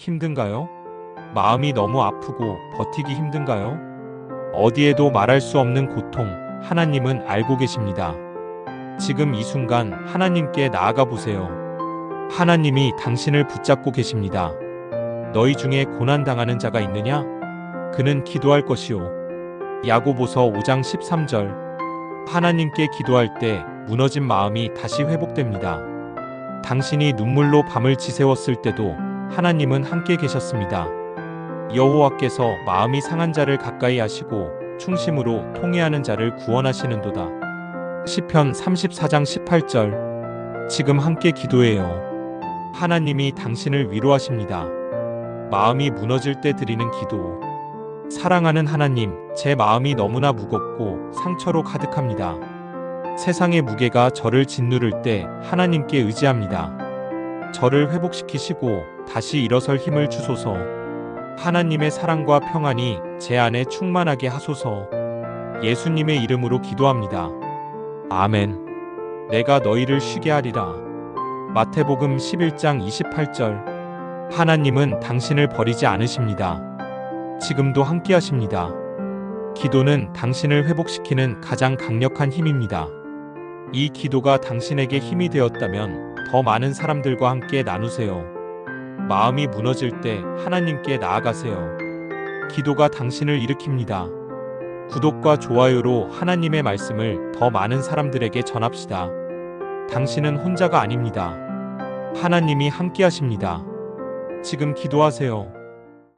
힘든가요? 마음이 너무 아프고 버티기 힘든가요? 어디에도 말할 수 없는 고통, 하나님은 알고 계십니다. 지금 이 순간 하나님께 나아가 보세요. 하나님이 당신을 붙잡고 계십니다. 너희 중에 고난당하는 자가 있느냐? 그는 기도할 것이요. 야고보서 5장 13절. 하나님께 기도할 때 무너진 마음이 다시 회복됩니다. 당신이 눈물로 밤을 지새웠을 때도 하나님은 함께 계셨습니다. 여호와께서 마음이 상한 자를 가까이 하시고 충심으로 통회하는 자를 구원하시는도다. 시편 34장 18절. 지금 함께 기도해요. 하나님이 당신을 위로하십니다. 마음이 무너질 때 드리는 기도. 사랑하는 하나님, 제 마음이 너무나 무겁고 상처로 가득합니다. 세상의 무게가 저를 짓누를 때 하나님께 의지합니다. 저를 회복시키시고 다시 일어설 힘을 주소서. 하나님의 사랑과 평안이 제 안에 충만하게 하소서. 예수님의 이름으로 기도합니다. 아멘. 내가 너희를 쉬게 하리라. 마태복음 11장 28절. 하나님은 당신을 버리지 않으십니다. 지금도 함께 하십니다. 기도는 당신을 회복시키는 가장 강력한 힘입니다. 이 기도가 당신에게 힘이 되었다면 더 많은 사람들과 함께 나누세요. 마음이 무너질 때 하나님께 나아가세요. 기도가 당신을 일으킵니다. 구독과 좋아요로 하나님의 말씀을 더 많은 사람들에게 전합시다. 당신은 혼자가 아닙니다. 하나님이 함께 하십니다. 지금 기도하세요.